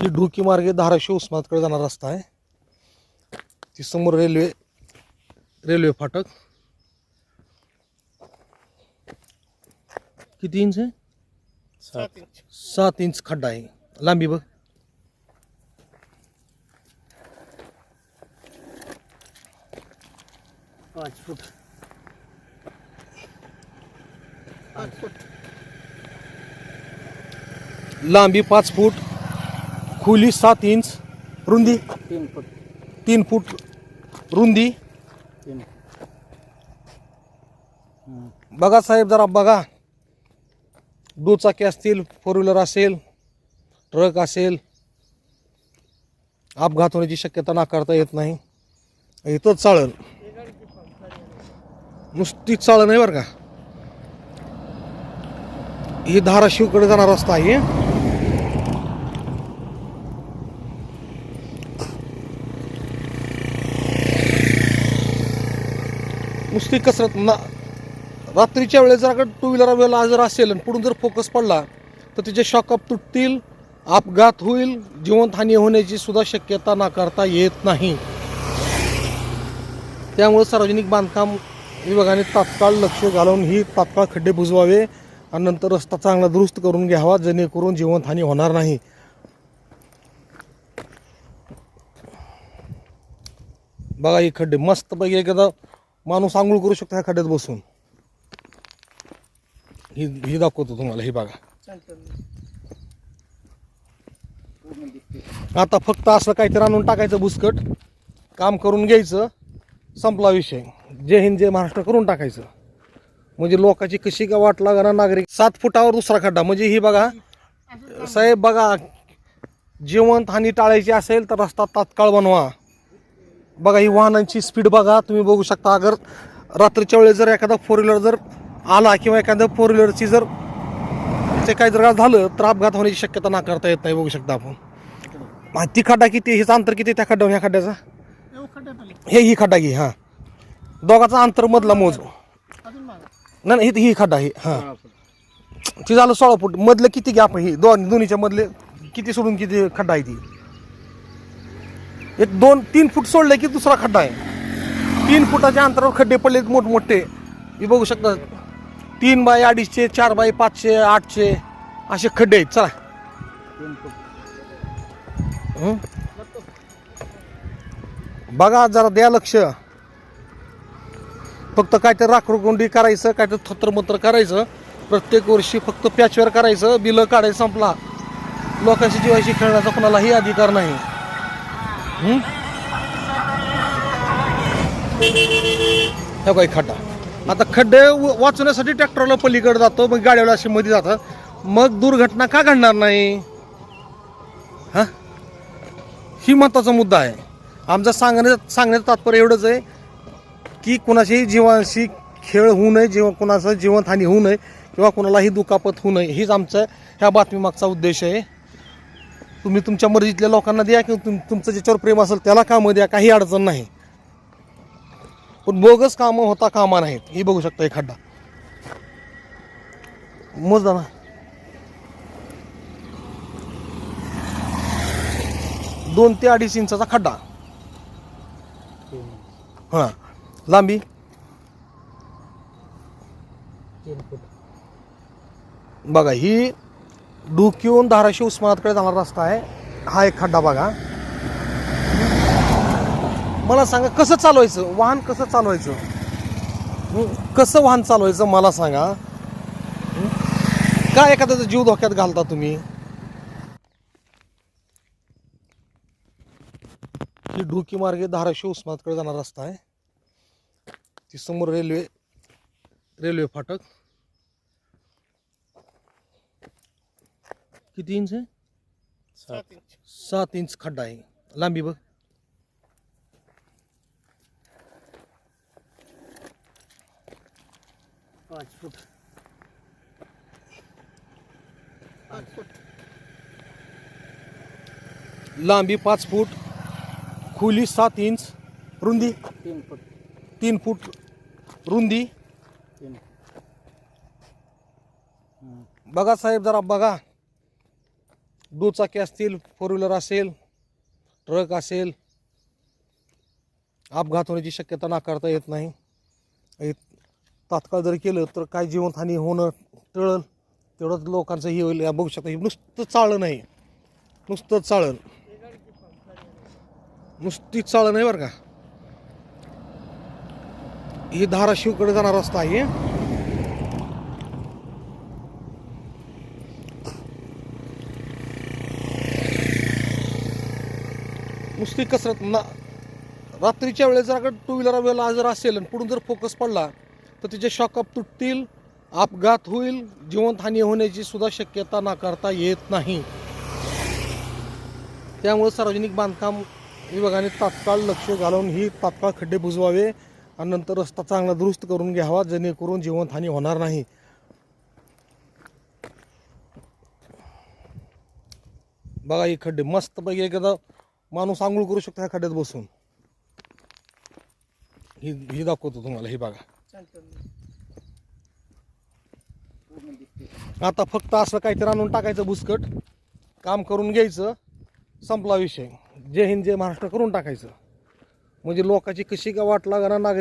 ही ढोकी मार्गे धाराशिव उस्मानाबादकडे जाणारा रस्ता आहे. ती समोर रेल्वे रेल्वे फाटक. किती इंच आहे? सात इंच सात इंच खड्डा आहे. लांबी बघ. पाच फूट. लांबी पाच फूट. खोली सात इंच रुंदी. तीन फूट. तीन फूट रुंदी. तीन बघा साहेब जरा बघा. दुचाकी असतील फोर व्हीलर असेल ट्रक असेल अपघात होण्याची शक्यता नाकारता येत नाही. इथंच चाळण. नुसतीच चाळण आहे बरं का. ही धाराशिवकडे जाणारा रस्ता आहे. मुश्किल कसरत ना रात्रीच्या वेळेस जर टू व्हीलर वेळेला जर असेल आणि पुढून जर फोकस पडला तर तिचे शॉकअप तुटतील अपघात होईल जीवनहानी होण्याची सुद्धा शक्यता नाकारता येत नाही. त्यामुळे सार्वजनिक बांधकाम विभागाने तात्काळ लक्ष घालून ही तात्काळ खड्डे बुजवावे आणि नंतर रस्ता चांगला दुरुस्त करून घ्यावा जेणेकरून जीवनहानी होणार नाही. बघा हे खड्डे मस्त पैकी एखादा माणूस आंघोळ करू शकतो ह्या खड्ड्यात बसून. ही ही दाखवतो तुम्हाला ही बघा. आता फक्त असं काहीतरी आणून टाकायचं बुसकट काम करून घ्यायचं. संपला विषय. जय हिंद जय महाराष्ट्र करून टाकायचं. म्हणजे लोकांची कशी का वाट लागणार नागरिक? सात फुटावर दुसरा खड्डा. म्हणजे ही बघा साहेब बघा जिवंत हानी टाळायची असेल तर रस्ता तात्काळ बनवा. बघा ही वाहनांची स्पीड बघा तुम्ही बघू शकता अगर रात्रीच्या वेळेस जर एखादा फोर व्हीलर जर आला किंवा एखाद्या फोर व्हीलरची जर ते काही जर झालं तर अपघात होण्याची शक्यता नाकारता येत नाही बघू शकता आपण. ती खड्डा किती हेच अंतर किती त्या खड्ड्यावर ह्या खड्ड्याचा? हे ही खड्डा घे हां. दोघाचा अंतर मधला मोज. नाही नाही, ही ही खड्डा आहे हां. ती झालं सोळा फूट. मधलं किती घ्या आपण ही दोन दोन्हीच्या मधले किती सोडून किती खड्डा आहे ती? एक दोन तीन फूट सोडलं की दुसरा खड्डा आहे. तीन फुटाच्या अंतरावर खड्डे पडलेत मोठमोठे. हे बघू शकता तीन बाय अडीचशे चार बाय पाचशे आठशे असे खड्डे आहेत. चला. बघा जरा द्या लक्ष. फक्त काय तर राखरुकुंडी करायचं काय तर थत्रमत्र करायचं. प्रत्येक वर्षी फक्त पॅचवर करायचं बिलं काढायचं संपला. लोकांशी जीवाशी खेळण्याचा कोणालाही अधिकार नाही. हे काही खड्डा आता खड्डे व- वाचवण्यासाठी ट्रॅक्टरला पलीकडे जातो मग गाड्याला अशी मध्ये जातात मग दुर्घटना का घडणार नाही हा ही महत्त्वाचा मुद्दा आहे आमचा सांगण्या सांगण्याचं तात्पर्य एवढंच आहे की कुणाच्याही जीवांशी खेळ होऊ नये जेव्हा कुणाचं जीवनहानी होऊ नये किंवा कुणालाही दुखापत होऊ नये हीच आमचं ह्या बातमीमागचा उद्देश आहे तुम्ही तुमच्या मर्जीतल्या लोकांना द्या किंवा तुम तुमचं ज्याच्यावर प्रेम असेल त्याला कामं द्या काही अडचण नाही. पण बोगस कामं होता कामा नाहीत ही बघू शकता एक खड्डा मोजा ना दोन ते अडीच इंचाचा खड्डा. हां. लांबी. बघा ही डुकीहून धाराशिव उस्मानातकडे जाणारा रस्ता आहे. हा एक खड्डा बघा. मला सांगा कसं चालवायचं? वाहन कसं चालवायचं? कसं वाहन चालवायचं मला सांगा. का एखाद्याचा जीव धोक्यात घालता तुम्ही? ही ढुकी मार्गे धाराशिव उस्मानातकडे जाणारा रस्ता आहे. ती समोर रेल्वे रेल्वे फाटक. किती इंच आहे सात इंच सात इंच खड्डा आहे लांबी बघ। पाच फूट। पाच फूट। लांबी पाच फूट। खोली सात इंच रुंदी। तीन फूट। तीन फूट। रुंदी। बघा साहेब जरा बघा। दुचाकी असतील फोर व्हीलर असेल ट्रक असेल अपघात होण्याची शक्यता नाकारता येत नाही. तात्काळ जर केलं तर काय जीवनहानी होणं टळल तेवढंच लोकांचं हे होईल. या बघू शकता हे नुसतं चाळण नाही नुसतं चाळण. नुसती चाळण आहे बरं का. ही धाराशिवकडे जाणारा रस्ता आहे. नुसती कसरत ना. रात्रीच्या वेळेस जर अगर टू व्हीलर वेळेला जर असेल आणि पुढून जर फोकस पडला तर तिचे शॉकअप तुटतील अपघात होईल जीवनहानी होण्याची सुद्धा शक्यता नाकारता येत नाही. त्यामुळे सार्वजनिक बांधकाम विभागाने तात्काळ लक्ष घालून ही तात्काळ खड्डे बुजवावे आणि नंतर रस्ता चांगला दुरुस्त करून घ्यावा जेणेकरून जीवनहानी होणार नाही. बघा हे खड्डे मस्त पैकी एकदा माणूस आंघोळ करू शकतो ह्या खड्ड्यात बसून. ही ही दाखवतो तुम्हाला ही बघा. आता फक्त असं काहीतरी आणून टाकायचं भुसकट. काम करून घ्यायचं. संपला विषय. जय हिंद जय महाराष्ट्र करून टाकायचं. म्हणजे लोकांची कशी का वाट लागणार नागरिक